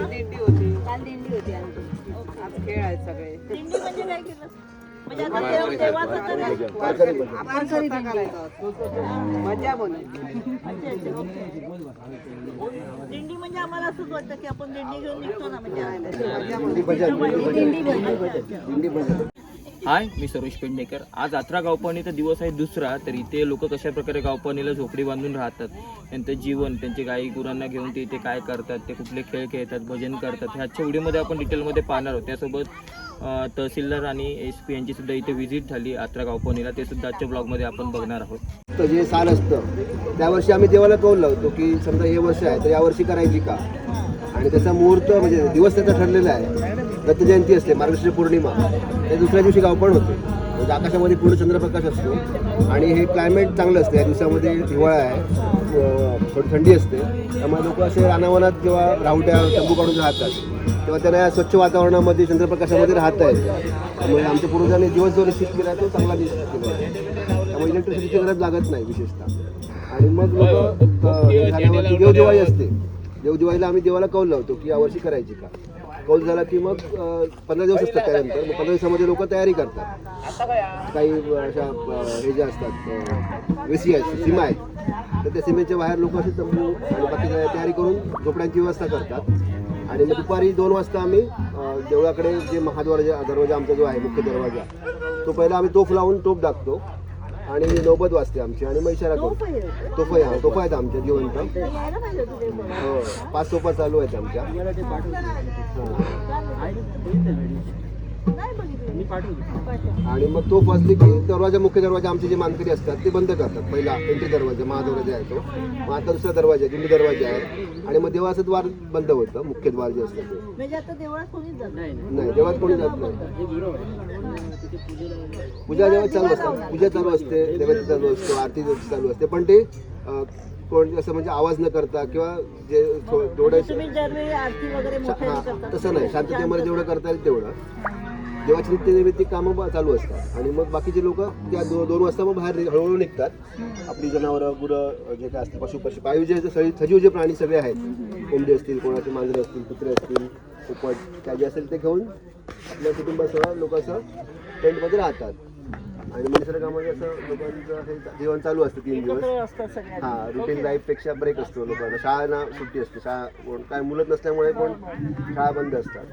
काल दिंडी होती. काल दिंडी होती आमची. आज खेळ आहेत सगळे. दिंडी म्हणजे काय केलं? म्हणजे आता देव देवाचं तर आहे. आपण स्वतः करायचं मजा म्हणून अच्छा, अच्छा, ओके. दिंडी म्हणजे आम्हाला असंच वाटतं की आपण दिंडी घेऊन निघतो ना म्हणजे. दिंडी भजन. हाय मी सरोज पेडणेकर आज अठरा गावपाणीचा दिवस आहे दुसरा तर इथे लोक कशा प्रकारे गावपाणीला झोपडी बांधून राहतात? त्यांचं जीवन त्यांचे गाई गुरांना घेऊन ते इथे काय करतात? ते कुठले खेळ खेळतात भजन करतात? ह्याच्या व्हिडिओमध्ये आपण डिटेलमध्ये पाहणार आहोत. त्यासोबत तहसीलदार आणि एस पी यांची सुद्धा इथे व्हिजिट झाली. अठरा गावपाणीला ते सुद्धा आजच्या ब्लॉगमध्ये आपण बघणार आहोत. तर जे साल असतं त्या वर्षी आम्ही देवाला कौल लावतो की समजा हे वर्ष आहे तर यावर्षी करायची का? आणि त्याचा मुहूर्त म्हणजे दिवस त्याचा ठरलेला आहे. दत्त जयंती असते मार्गशीर्ष पौर्णिमा. त्या दुसऱ्या दिवशी गावपण होते. म्हणजे आकाशामध्ये पूर्ण चंद्रप्रकाश असतो. आणि हे क्लायमेट चांगलं असतं. या दिवसामध्ये हिवाळा आहे. थोडी थंडी असते. त्यामुळे लोक असे रानावनात जेव्हा राहुट्या तंबू काढून राहतात. तेव्हा त्यांना या स्वच्छ वातावरणामध्ये चंद्रप्रकाशामध्ये राहता येतं त्यामुळे आमच्या पूर्वजांनी दिवस जो निश्चित केला तो चांगला निश्चित केला. त्यामुळे इलेक्ट्रिसिटीची गरज लागत नाही विशेषतः. आणि मग लोक झाल्यावरती देवदिवाळी असते देवदिवाळीला आम्ही देवाला कौल लावतो की यावर्षी करायची का? पाऊस झाला की मग पंधरा दिवस असतात त्यानंतर. मग पंधरा दिवसामध्ये लोक तयारी करतात. काही अशा हे जे असतात वेसी आहेत सीमा आहेत. तर त्या सीमेच्या बाहेर लोक असे तंबू बाकी तयारी करून झोपड्यांची व्यवस्था करतात. आणि मग दुपारी दोन वाजता आम्ही देवळाकडे जे महाद्वार दरवाजा आमचा जो आहे मुख्य दरवाजा तो पहिला आम्ही तोफ लावून टोप टाकतो आणि नौबत वाजते आमची आणि मग इशारा तोफ करतो आहे. इथे. तोफ आहे हा तोफा आहेत आमच्या जिवंत. ते. हो पाच तोफा चालू आहेत आमच्या. आणि मग तोफ वाजली की दरवाजा मुख्य दरवाजा आमचे जे मानकरी असतात ते बंद करतात. पहिला एंट्री दरवाजा महादरवाजा आहे तो. मग आता दुसरा दरवाजा आहे दिंडी दरवाजा आहे. आणि मग देवाचं द्वार बंद होतं मुख्य द्वार जे असतं ते. म्हणजे आता देवळात कोणीच जात नाही नाही. देवात कोणी जात नाही. पूजा देवात चालू असतात पूजा चालू असते देवाची चालू असतो आरती चालू असते. पण ते कोण असं म्हणजे आवाज न करता किंवा जे थो- तेवढं तुम्ही दरवेळी आरती वगैरे मोठ्या हा, करता तसं नाही. शांततेमध्ये जेवढं करता येईल तेवढं. देवाची नित्यनैमित्तिक कामं ब- चालू असतात. आणि मग बाकीचे लोक त्या दो दोन वाजता मग बाहेर हळूहळू निघतात. आपली जनावरं गुरं जे काय असतील पशु पशु पायू जे सगळे सजीव जे प्राणी सगळे आहेत. कोंबडी असतील कोणाचे मांजरे असतील कुत्रे असतील पोपट काय जे असेल ते घेऊन आपल्या कुटुंबासह लोक असं टेंटमध्ये राहतात. आणि निसर्गामध्ये असं लोकांचं हे जीवन चालू असतं तीन दिवस. हा रुटीन लाईफपेक्षा ब्रेक असतो लोकांना. शाळांना सुट्टी असते. शाळा काय मुलत नसल्यामुळे कोण शाळा बंद असतात.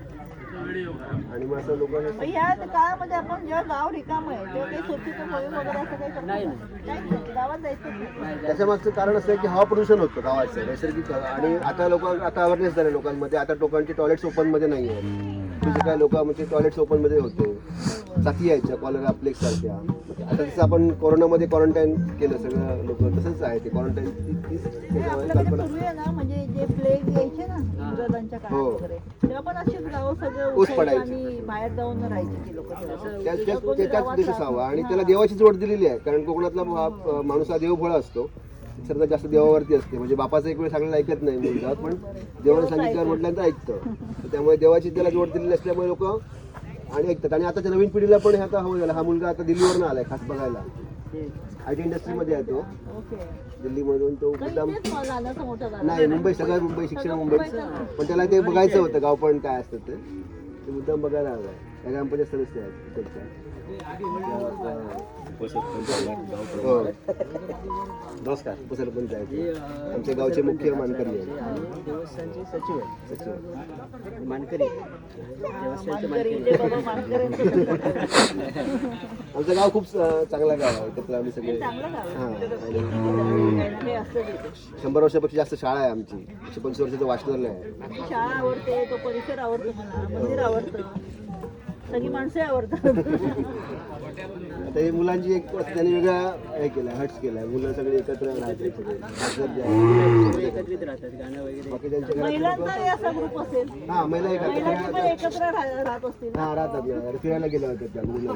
आणि मग असं लोकांना ह्या काळामध्ये आपण जेव्हा गाव रिकाम आहे तेव्हा काही स्वच्छता मोहीम वगैरे असं काही करतो का? काहीच नाही. गावात जायचं नाही. त्याच्या मागचं कारण असं आहे की हवा प्रदूषण होतं गावाचं नैसर्गिक. आणि आता लोक आता अवेअरनेस झाले लोकांमध्ये. आता लोकांचे टॉयलेट्स ओपनमध्ये नाही आहेत म्हणजे काय लोक म्हणजे टॉयलेट्स ओपनमध्ये होते. साथी यायच्या कॉलरा प्लेक्स सारख्या आता जसं आपण कोरोनामध्ये क्वारंटाईन केलं सगळं लोक तसंच आहे ते क्वारंटाईन म्हणजे जे प्लेग यायचे ना इंग्रजांच्या काळात हो. ऊस पडायचे. आणि बाहेर जाऊन राहायचे ती लोक त्या- त्या- त्याच्याच देशच हवा आणि त्याला देवाची जोड दिलेली आहे. कारण कोकणातला माणूस हा देवभोळा असतो. सर्वात जास्त देवावरती असते. म्हणजे बापाचं एक वेळ सांगलेलं ऐकत नाही मुलगा पण देवाने सांगितल्यावर म्हटल्यानंतर ऐकतं. त्यामुळे देवाची त्याला जोड दिलेली असल्यामुळे लोक आणि ऐकतात. आणि आताच्या नवीन पिढीला पण हे आता हवं झालं. हा मुलगा आता दिल्लीवरून आलाय खास बघायला. आय टी इंडस्ट्रीमध्ये आहे तो. दिल्लीमधून तो मुद्दाम नाही मुंबई सगळं मुंबई शिक्षण मुंबई पण त्याला ते बघायचं होतं गाव पण काय असतं ते. ते मुद्दाम बघायला आलाय. ग्रामपंचायत सदस्य आहेत. हो. नमस्कार उपसरपंच आहेत? आमच्या गावचे मुख्य मानकरी आहेत. देवस्थानचे सचिव आहेत. सचिव मानकरी आमचं गाव खूप चांगलं गाव आहे. त्यातलं आम्ही सगळे हां आहे. शंभर वर्षापेक्षा जास्त शाळा आहे आमची. एकशे पंचवीस वर्षाचं वाचनालय आहे. शाळा आवडते तो परिसर आवडतो मला मंदिर आवडतं. सगळी माणसे आवडतात. आता ही मुलांची एक त्यांनी वेगळा हे केलं हट्स केलाय. मुलं सगळे एकत्र सगळे. एकत्रित राहतात गाणं वगैरे. बाकी त्यांच्या घरात महिलांचा असा ग्रुप असेल. हा महिला महिलांची पण एकत्र एकत्र राह- राहत असतील हा राहतात. फिरायला गेल्या होत्या त्या मुलं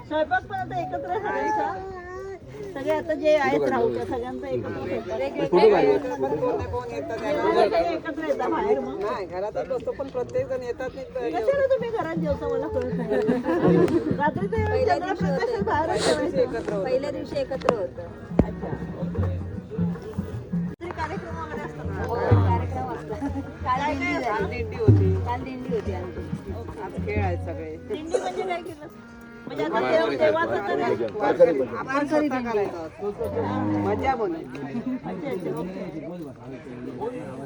स्वयंपाक पण आता एकत्र सगळे आता जे आहेत राहूच्या सगळ्यांचा एकत्र एकत्र येतात बाहेर मग. नाही घरातच बसतो पण प्रत्येक जण येतात नाही कशाला तुम्ही घरात जेवता मला कळत नाही. रात्री ते चंद्रप्रकाश बाहेरच जेवायचं. पहिल्या दिवशी एकत्र होतं. अच्छा. ओके. तरी कार्यक्रम वगैरे असतात ना? कार्यक्रम असतात. काय काय काल असतं? दिंडी होती. काल दिंडी होती आमची. खेळ आहेत सगळे. दिंडी म्हणजे काय केलं? म्हणजे आता देव देवाचं तर आहे. आपण स्वतः करायचं मजा म्हणून अच्छा, अच्छा, ओके.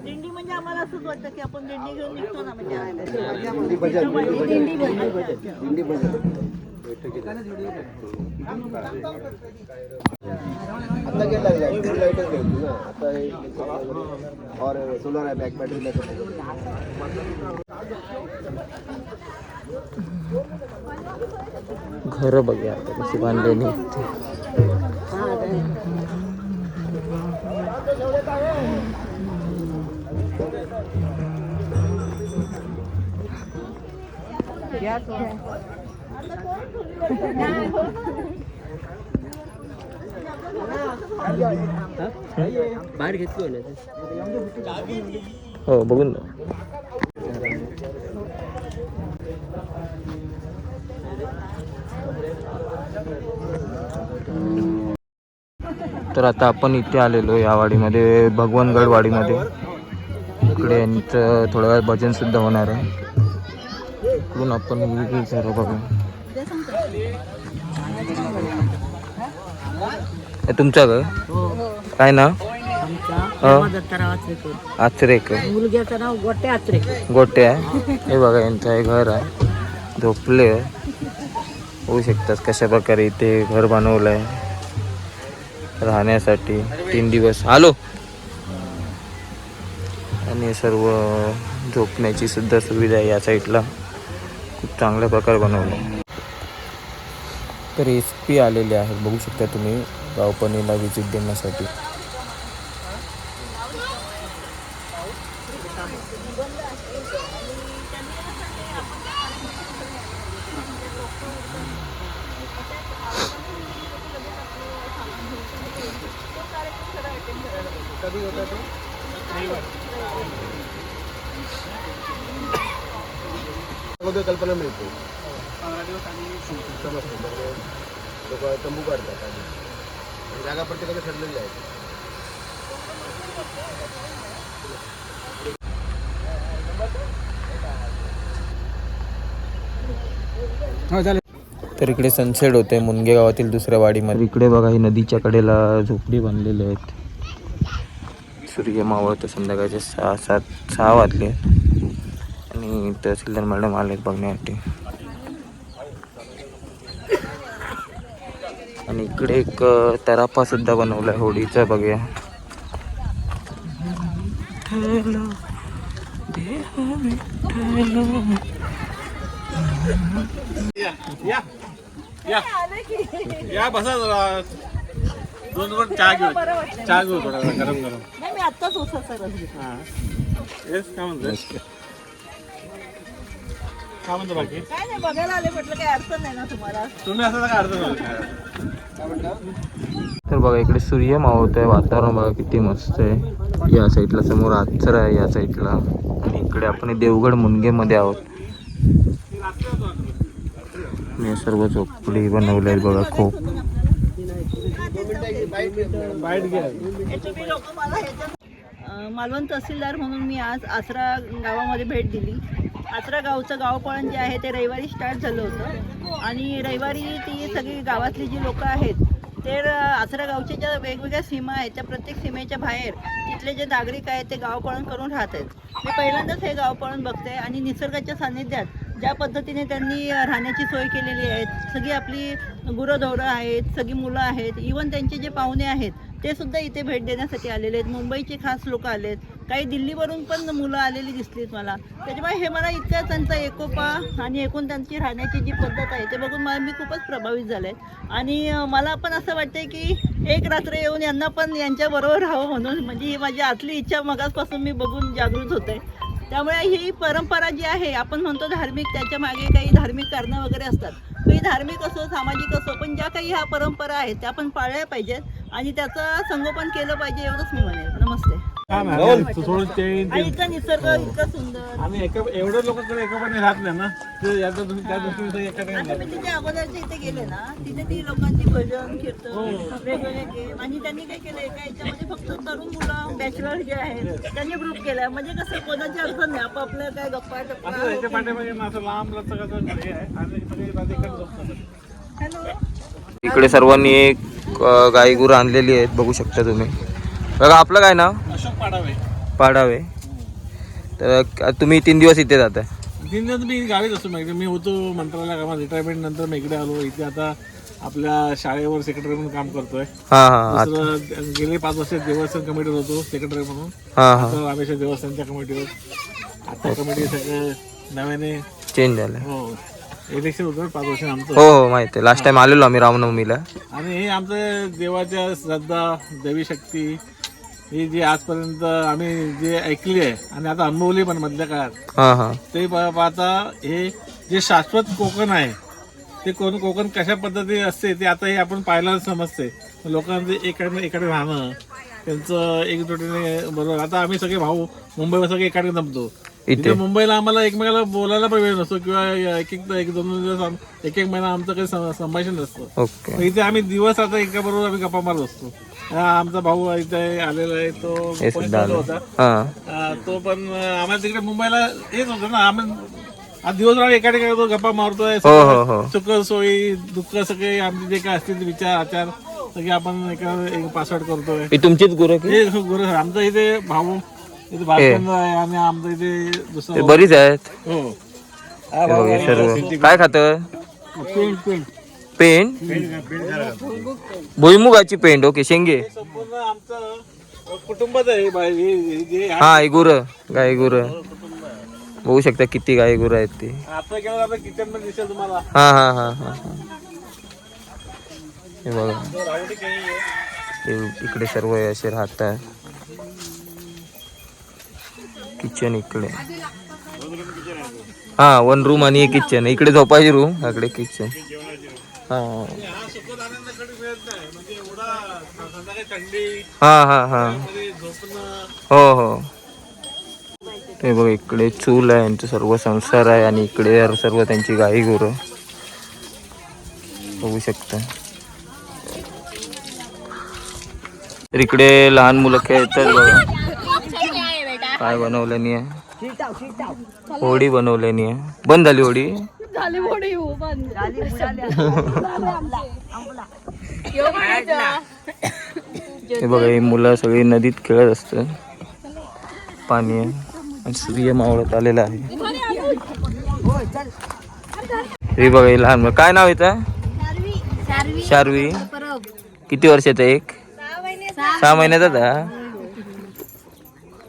दिंडी म्हणजे आम्हाला असंच वाटतं की आपण दिंडी घेऊन निघतो ना म्हणजे मजा म्हणून दिंडी भजन दिंडी भजन. दिंडी भजन आता गेला लाईटच भेटली ना आता हे और सोलर आहे बॅक बॅटरी घर बघूया आता कशी बांधलेली आहेत ते. बाहेर घेतलो ना हो बघून तर आता आपण इथे आलेलो या वाडीमध्ये भगवानगड वाडीमध्ये इकडे यांचं थोड्या वेळ भजन सुद्धा होणार आहे. इकडून आपण बघू. हे तुमचं घर काय ना आचरेकर. मुलग्याचं नाव गोटे आचरे गोटे आहे हे बघा यांचं हे घर आहे. झोपले होऊ शकतात कशा प्रकारे इथे घर बनवलं आहे राहण्यासाठी तीन दिवस. आलो. आणि सर्व झोपण्याची सुद्धा सुविधा आहे या साईडला. खूप चांगल्या प्रकारे बनवलं. तर एस पी आलेले आहेत. बघू शकता तुम्ही. गावपणीला व्हिजिट देण्यासाठी अगोदर कल्पना मिळते समजतं लोक तंबू काढतात आणि आणि जागा प्रत्येकाच्या ठरलेली आहे तर इकडे सनसेट होते मुनगे गावातील दुसऱ्या वाडीमध्ये. इकडे बघा ही नदीच्या कडेला झोपडी बांधलेल्या आहेत. सूर्य मावळतं संध्याकाळचे सहा सात सहा वाजले. आणि तहसीलदार मॅडम आलेत बघण्यासाठी. आणि इकडे एक तरापा सुद्धा बनवला आहे होडीचा बघूया. या बसा जरा. दोन दोन चहा घेऊ. चहा घेऊ थोडा गरम गरम. नाही मी आत्ताच उसाचा रस घेतला. येस काय म्हणतो काय? म्हणतो बाकी? काय नाही बघायला आले म्हटलं काही अडचण नाही ना तुम्हाला. तुम्ही असं काय अडचण तर बघा इकडे सूर्य मावळत आहे वातावरण बघा किती मस्त आहे. या साईडला समोर आचरा आहे या साईडला आणि इकडे आपण देवगड मुनगेमध्ये आहोत. हे सर्व झोपडी बनवले आहेत बघा खूप. मालवण तहसीलदार म्हणून मी आज आसरा गावामध्ये भेट दिली. आसरा गावचं गावपळण जे आहे ते रविवारी स्टार्ट झालं होतं. आणि रविवारी ती सगळी गावातली जी लोकं आहेत ते आसरा गावच्या ज्या वेगवेगळ्या सीमा आहेत त्या प्रत्येक सीमेच्या बाहेर तिथले जे नागरिक आहेत ते गावपळण करून राहत आहेत. मी पहिल्यांदाच हे गावपळण बघते आणि निसर्गाच्या सान्निध्यात ज्या पद्धतीने त्यांनी राहण्याची सोय केलेली आहे सगळी आपली गुरंढोरं आहेत सगळी मुलं आहेत इवन त्यांचे जे पाहुणे आहेत ते सुद्धा इथे भेट देण्यासाठी आलेले आहेत. मुंबईचे खास लोक आलेत. काही दिल्लीवरून पण मुलं आलेली दिसलीत मला. त्याच्यामुळे हे मला इतकं त्यांचा एकोपा आणि एकूण त्यांची राहण्याची जी पद्धत आहे ते बघून मला मी खूपच प्रभावित झाले. आणि मला पण असं वाटते की एक रात्र येऊन यांना पण यांच्याबरोबर राहावं म्हणून. म्हणजे ही माझी आतली इच्छा मगासपासून मी बघून जागृत होते. त्यामुळे ही परंपरा जी आहे आपण म्हणतो धार्मिक त्याच्यामागे काही धार्मिक कारणं वगैरे असतात. काही धार्मिक असो सामाजिक असो पण ज्या काही ह्या परंपरा आहेत त्या आपण पाळल्या पाहिजेत आणि त्याचं संगोपन केलं पाहिजे एवढंच मी म्हणेन. नमस्ते. तू निसर्ग इतका सुंदर? एका एवढ्या लोकांकडे एका पण राहत नाही ना. ते याचा तुम्ही त्या दृष्टीने ते एका नाही आता मी तिथे अगोदरच्या इथे गेले ना तिथे ती लोकांची भजन कीर्तन वेगवेगळे गेम आणि त्यांनी काय केलं एका याच्यामध्ये फक्त तरुण मुलं बॅचलर जे आहेत त्यांनी ग्रुप केलाय म्हणजे कसं कोणाची अडचण नाही. आपापलं काय गप्पा असं टप्पा याच्या पाठीमागे ना असं लांब हे आहे आणि सगळे राहते इकडे झोपतात हॅलो. इकडे सर्वांनी एक गाई गुरं आणलेली आहेत. बघू शकता तुम्ही. बघा आपलं काय नाव? अशोक पाडावे. पाडावे. तर तुम्ही तीन दिवस इथे जाता तीन दिवस मी गावीच असतो मग मी होतो मंत्रालय कामात. रिटायरमेंट नंतर मी इकडे आलो. इथे आता आपल्या शाळेवर सेक्रेटरी म्हणून काम करतोय. हां हां दुसरं गेले पाच वर्ष देवस्थान कमिटीवर होतो सेक्रेटरी म्हणून. हां हां. रामेश्वर देवस्थानच्या कमिटीवर आता कमिटी सगळं नव्याने चेंज झालं हो. इलेक्शन होतं पाच वर्ष आमचं. हो हो माहिती आहे. लास्ट टाइम आलेलो आम्ही रामनवमीला. आणि हे आमचं देवाच्या श्रद्धा देवी शक्ती ही जी आजपर्यंत आम्ही जे ऐकली आहे आणि आता अनुभवली पण मधल्या काळात हां हां. ते पा- पाहता हे जे शाश्वत कोकण आहे ते कोण कोकण कशा पद्धती असते ते आता हे आपण पाहायला समजते. लोकांचं एकाने एकाने राहणं त्यांचं एकजुटीने बरोबर. आता आम्ही सगळे भाऊ मुंबईवर सगळे एकाने जमतो. इथे. मुंबईला आम्हाला एकमेकाला बोलायला पण वेळ नसतो किंवा एक एक एक दोन दोन दिवस आम- एक एक महिना आमचं काही सं- संभाषण नसतं. ओके. इथे आम्ही दिवस आता एका बरोबर आम्ही गप्पा मारत असतो. हा आमचा भाऊ इथे आलेला आहे तो हे पुण्यात सुद्धा आलं होता. हां. तो पण अं, आम्हाला तिकडे मुंबईला येत होतो ना आम्ही आज दिवसभर एका ठिकाणी तो गप्पा मारतोय हो हो हो. सुख सोयी दुःख सगळे आमचे जे काय असतील ते विचार आचार सगळे आपण एका एक पासवर्ड करतोय. ही तुमचीच गुरं की? हे गुरु आमचं इथे भाऊ इथे भाषण आहे आणि आमचं इथे ते दुसरं बरीच आहेत हो हे बघ, हे सर्व काय खात पेंट भुईमुगाची पेंट ओके शेंगे संपूर्ण आमचं कुटुंबच आहे बा- हे- हे- हा ही गुरं गाई गुरं बघू शकता किती गाई गुरं आहेत ती आता गेलं आता किचनमध्ये दिसेल तुम्हाला हा हा हा हा हा. हे बघा आहे. हे इकडे सर्व हे असे राहतात किचन इकडे. हा वन रूम आणि किचन इकडे झोपायची रूम इकडे किचन हा. हा हा हा. हो हो. ते बघ इकडे चूल आहे यांचं सर्व संसार आहे आणि इकडे सर्व त्यांची गाई गुरं. बघू शकता. तर इकडे लहान मुलं खेळतात बघा. काय बनवल्यानी आहे? होडी बनवल्यानी आहे. बंद झाली होडी? हे बघा ही मुलं सगळी नदीत खेळत असतात पाणी आहे. आणि सूर्य मावळत आलेला आहे. हे बघा हे लहान मुलं. काय नाव येतं शार्वी किती वर्षाचा एक? सहा महिन्याचा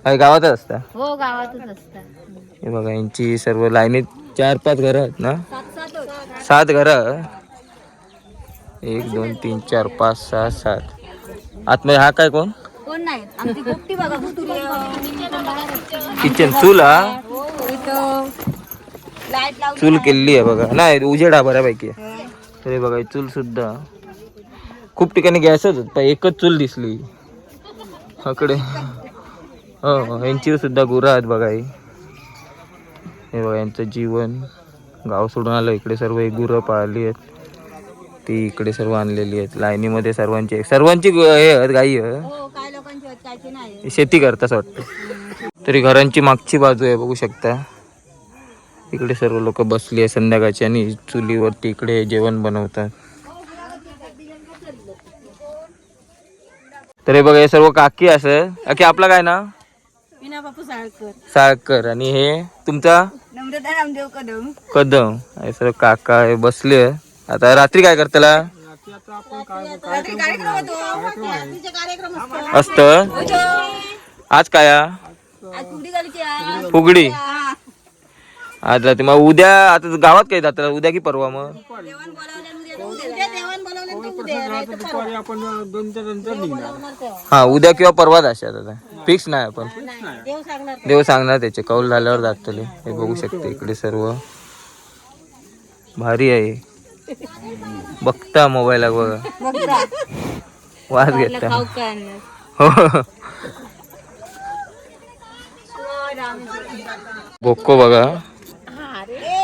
का गावातच असता? हो गावातच असतात हे बघा यांची सर्व लाईनीत चार पाच घरं आहेत ना? सात घरं? एक दोन तीन चार पाच सहा सात. आतमध्ये हा काय कोण? कोण नाही. आमची पोपटी बघा कुठून किचन चूल हा? लाइट लावून चूल केलेली आहे बघा. नाही उजेड हा बऱ्यापैकी. आहे. तरी बघा ही चूल सुद्धा. खूप ठिकाणी गॅसच होत पण एकच चूल दिसली. इकडे हो हो यांची सुद्धा गुरं आहेत बघा ही. बघा यांचं जीवन. गाव सोडून आलं इकडे सर्व एक गुरं पाळली आहेत. ती इकडे सर्व आणलेली आहेत. लाईनीमध्ये सर्वांची सर्वांची गु- हे आहेत गाई आहे हो काय लोकांची आहेत कायची नाही शेती करता असं वाटतं. तरी घरांची मागची बाजू आहे बघू शकता. इकडे सर्व लोक बसली आहे संध्याकाळची आणि चुलीवरती इकडे जेवण बनवतात. तर हे बघा हे सर्व काकी असं. काकी आपला काय ना विना बापू साळकर. साळकर. आणि हे तुमचा? नम्रता रामदेव कदम. कदम. हे सर्व काका हे बसले. आता रात्री काय करताला रात्री कार्यक्रम होतो. रात्रीचे कार्यक्रम असतो. असत. आज काय हा? आज फुगडी घालीची आहे. फुगडी. आज रात्री. मग उद्या आता गावात काय जातात? उद्या की परवा मग? देवाण उद्या- उद्या देवाण बोलावल्यानं ते उद्या नाही तर परवा. आपण दोन चार नंतर निघणार बोलावणार तेव्हा. हा उद्या किंवा परवा जाशात आता. फिक्स नाही आपण. देव सांगणार देव सांगणार त्याचे. कौल झाल्यावर जातले हे बघू शकते इकडे सर्व. भारी आहे. बघता मोबाईल बघा. वाज घेता. हो. बोक्को बघा.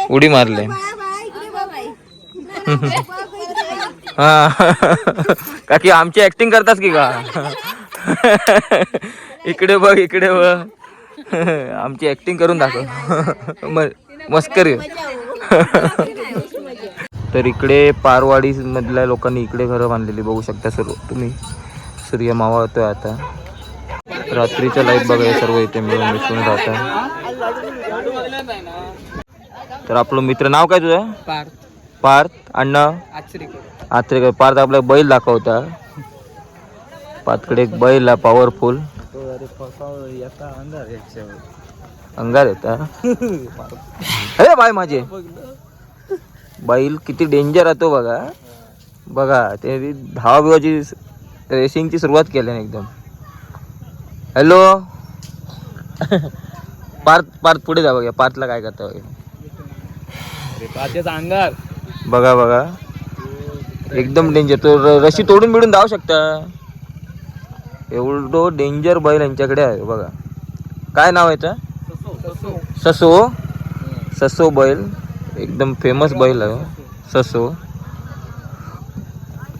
उडी मारले. हा. काकी आमची ऍक्टिंग करतास की का? इकडे बघ इकडे बघ. आमची ऍक्टिंग करून दाखव. मस्करी तर इकडे पारवाडी मधल्या लोकांनी इकडे घरं बांधलेली बघू शकता सर्व. तुम्ही सूर्य मावळतोय आता. रात्रीच्या लाइट बघा हे सर्व इथे मिळून मिसळून राहतात. तर आपलं मित्र नाव काय तुझं? पार्थ. पार्थ. अण्णा? आचरेकर. आत्रेकर पार्थ आपला बैल दाखवता. पार्थकडे एक बैल आहे पॉवरफुल अंगार येता? अरे बाय माझे. बैल किती डेंजर आहे तो बघा. बघा ते धावा बिवाची रेसिंगची सुरुवात केली एकदम. हॅलो पार्थ पार्थ पुढे जा बघा पार्थला काय करता बघा. अंगार. बघा बघा. एकदम डेंजर तो रशी तोडून बिडून धावू शकता. एवढं डेंजर बैल यांच्याकडे आहे बघा. काय नाव आहे त्या ससो. ससो बैल. एकदम फेमस बैल आहे ससो.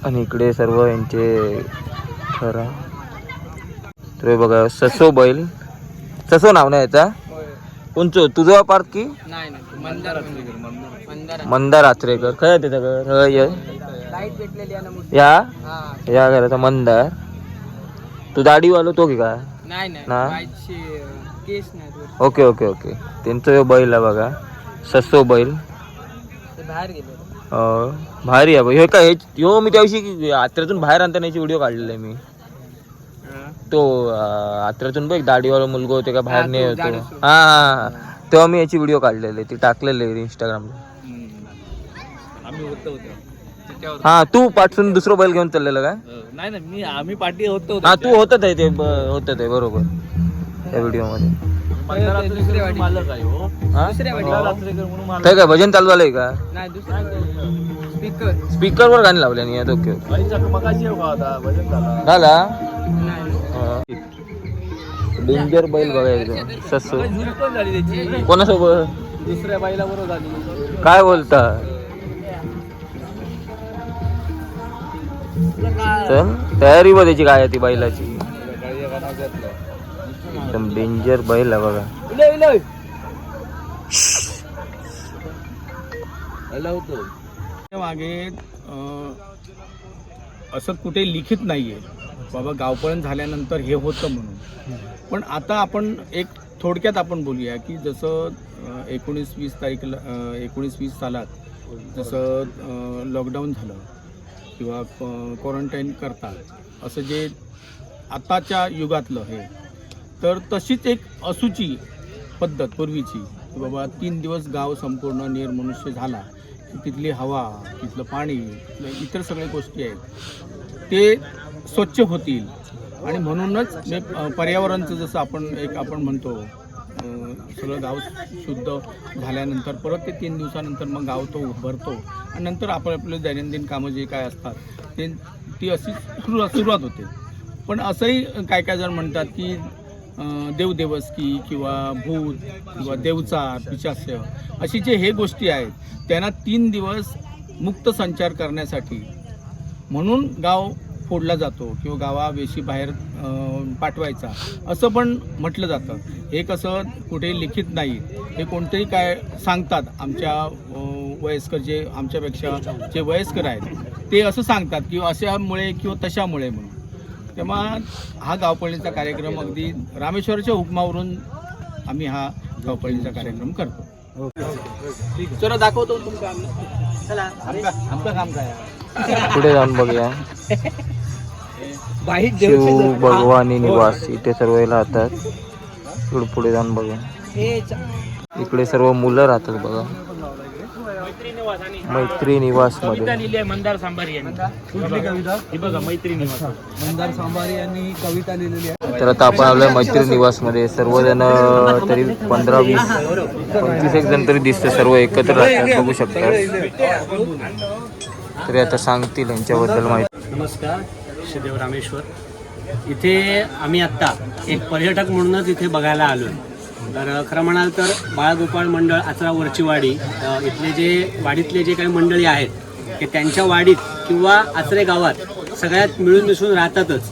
आणि इकडे सर्व यांचे खरा तर हे बघा ससो बैल. ससो नाव नाही याचा कोणचं? तुझं पार्थ की? मंदार मंदार मंदार आचरेकर खरं आहे त्याचं घर हं, ये. हा. या घराचा मंदार. तू दाढीवालो तो की का नाही ना? केस. Okay okay okay. त्यांचं हे बैल आहे बघा. ससो बैल. ते बाहेर गेले. अं, भारी आहे बघ. हे काय ह्यो मी त्या दिवशी आत्र्यातून बाहेर आणताना याची व्हिडिओ काढलेला आहे मी. तो अं, आत्र्यातून बघ दाढीवाला मुलगा होते का बाहेर हा, नाही होतो. जाडूस. हा हा हा. तेव्हा मी याची व्हिडिओ काढलेली ती टाकलेली इंस्टाग्रामला आम्ही होतो होतो हा तू पाठवून दुसरं बैल घेऊन चाललेलं काय? नाही ना मी आम्ही पाठी होतो हा तू होतं ते होत ते बरोबर. त्या व्हिडिओमध्ये मालक आहे हो. काय काय भजन चालू झालंय का? Speaker speaker. वर गाणी लावले नाही ओके हो झाला. डेंजर बैल बघा एकदम ससो कोणासोबत? दुसऱ्या बाईला बरोबर काय बोलता? चल तयारी बघ त्याची काय ती बैलाची. एकदम डेंजर बैल आहे बघा. मागे अं, असं कुठे लिखित नाहीये. बाबा गावपळण झाल्यानंतर हे होतं म्हणून. पण आता आपण एक थोडक्यात आपण बोलूया की जसं एकोणीस वीस तारीखला एकोणीस वीस सालात जसं लॉकडाऊन झालं किंवा क्वारंटाईन करतात. असं जे आताच्या युगातलं हे. तर तशीच एक असूची पद्धत पूर्वीची की बाबा तीन दिवस गाव संपूर्ण निर्मनुष्य झाला की तिथली हवा तिथलं पाणी इतर सगळ्या गोष्टी आहेत ते स्वच्छ होतील. आणि म्हणूनच जे पर्यावरणचं जसं आपण एक आपण म्हणतो सगळं गाव शुद्ध झाल्यानंतर परत ते तीन दिवसानंतर मग गाव तो उभरतो. आणि नंतर आपण आपले दैनंदिन कामं जे काय असतात ते ती अशी सुरुवात सुरुवात होते. पण असंही काय काय जण म्हणतात की देवदेवस्की किंवा भूत किंवा देवचार पिशास्य अशी जे हे गोष्टी आहेत त्यांना तीन दिवस मुक्त संचार करण्यासाठी म्हणून गाव फोडला जातो किंवा गावावेशी बाहेर अं, पाठवायचा असं पण म्हटलं जातं. हे कसं कुठे लिखित नाही. हे कोणतंही काय सांगतात आमच्या वयस्कर जे आमच्यापेक्षा जे वयस्कर आहेत ते असं सांगतात किंवा अशामुळे किंवा तशामुळे म्हणून. तेव्हा हा गावपळणीचा कार्यक्रम अगदी रामेश्वराच्या हुकमावरून आम्ही हा गावपळणीचा कार्यक्रम करतो. चला दाखवतो तुमचं चला. आमचं काम काय? पुढे जाऊन बघूया? शिव भगवानी निवास इथे सर्व राहतात. इकडे पुढे जाऊन बघूया इकडे सर्व मुलं राहतात बघा. मैत्री निवासमध्ये. मंदार सांबारी यांनी. कुठली कविता? ही बघा मैत्री निवास. मंदार सांबारी यांनी कविता लिहिलेली आहे. तर आता आपण आलोय मैत्री निवासमध्ये सर्वजण तरी पंधरा वीस पंचवीस एक जण तरी दिसते सर्व एकत्र राहतात बघू शकतात. तरी आता सांगतील यांच्याबद्दल माहिती. नमस्कार. श्रीदेव रामेश्वर इथे आम्ही आत्ता एक पर्यटक म्हणूनच इथे बघायला आलो तर खरं म्हणाल तर बाळगोपाळ मंडळ आचरा वरची वाडी इथले जे वाडीतले जे काही मंडळी आहेत ते त्यांच्या वाडीत किंवा आचरे गावात सगळ्यात मिळून मिसळून राहतातच.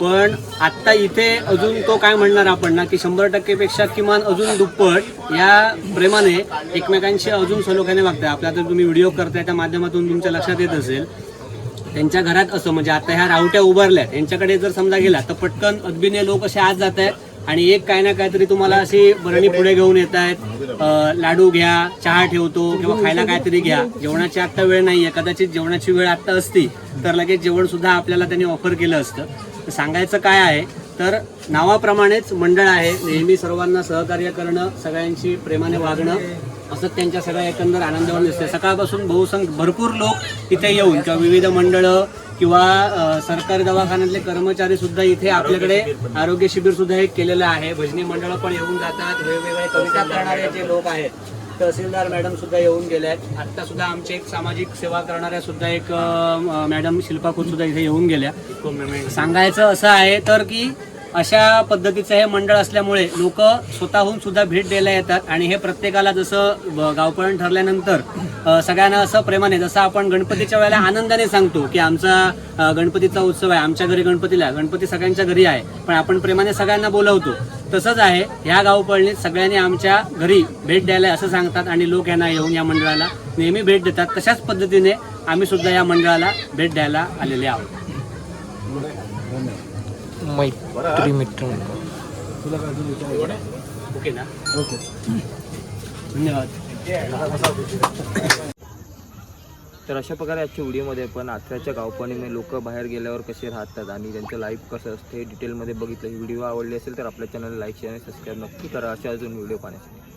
पण आत्ता इथे अजून तो काय म्हणणार आपण ना की शंभर टक्केपेक्षा किमान अजून दुप्पट या प्रेमाने एकमेकांशी अजून सलोख्याने वागतात आपल्या तर तुम्ही व्हिडिओ करताय त्या माध्यमातून तुमच्या लक्षात येत असेल. त्यांच्या घरात असं म्हणजे आता ह्या रावट्या उभारल्या यांच्याकडे जर समजा गेला तर पटकन अदबीने लोक असे आज जात आहेत आणि एक काय ना काहीतरी तुम्हाला अशी बरणी पुढे घेऊन येत आहेत. लाडू घ्या चहा ठेवतो किंवा खायला काहीतरी घ्या. जेवणाची आत्ता वेळ नाहीये. कदाचित जेवणाची वेळ आत्ता असती तर लगेच जेवण सुद्धा आपल्याला त्यांनी ऑफर केलं असतं. तर सांगायचं काय आहे तर नावाप्रमाणेच मंडळ आहे. नेहमी सर्वांना सहकार्य करणं सगळ्यांशी प्रेमाने वागणं. असं त्यांच्या सगळ्या एकंदर आनंदावर दिसते सकाळपासून बहुसंख भरपूर लोक इथे येऊन किंवा विविध मंडळं किंवा सरकारी दवाखान्यातले कर्मचारी सुद्धा इथे आपल्याकडे आरोग्य शिबिर सुद्धा एक केलेलं आहे. भजनी मंडळं पण येऊन जातात. वेगवेगळे कविता करणारे जे लोक आहेत तहसीलदार मॅडम सुद्धा येऊन गेल्या आहेत आत्ता सुद्धा आमचे एक सामाजिक सेवा करणाऱ्या सुद्धा एक मॅडम शिल्पा सुद्धा इथे येऊन गेल्या. सांगायचं असं आहे तर की अशा पद्धतीचं हे मंडळ असल्यामुळे लोक स्वतःहून सुद्धा भेट द्यायला येतात आणि हे प्रत्येकाला जसं गावपळण ठरल्यानंतर सगळ्यांना असं प्रेमाने जसं आपण गणपतीच्या वेळेला आनंदाने सांगतो की आमचा गणपतीचा उत्सव आहे आमच्या घरी गणपतीला गणपती सगळ्यांच्या घरी आहे पण आपण प्रेमाने सगळ्यांना बोलवतो. तसंच आहे ह्या गावपळणीत सगळ्यांनी आमच्या घरी भेट द्यायला असं सांगतात आणि लोक यांना येऊन या मंडळाला नेहमी भेट देतात. तशाच पद्धतीने आम्ही सुद्धा या मंडळाला भेट द्यायला आलेले आहोत. मैत्री मित्र ओके ना धन्यवाद तर अशा प्रकारे आजच्या व्हिडिओमध्ये आपण आचऱ्याच्या गावपणीमध्ये लोक बाहेर गेल्यावर कसे राहतात आणि त्यांचं लाईफ कसं असते हे डिटेलमध्ये बघितलं. ही व्हिडिओ आवडली असेल तर आपल्या चॅनल लाईक शेअर आणि सबस्क्राईब नक्की करा. अशा अजून व्हिडिओ पाहण्यासाठी.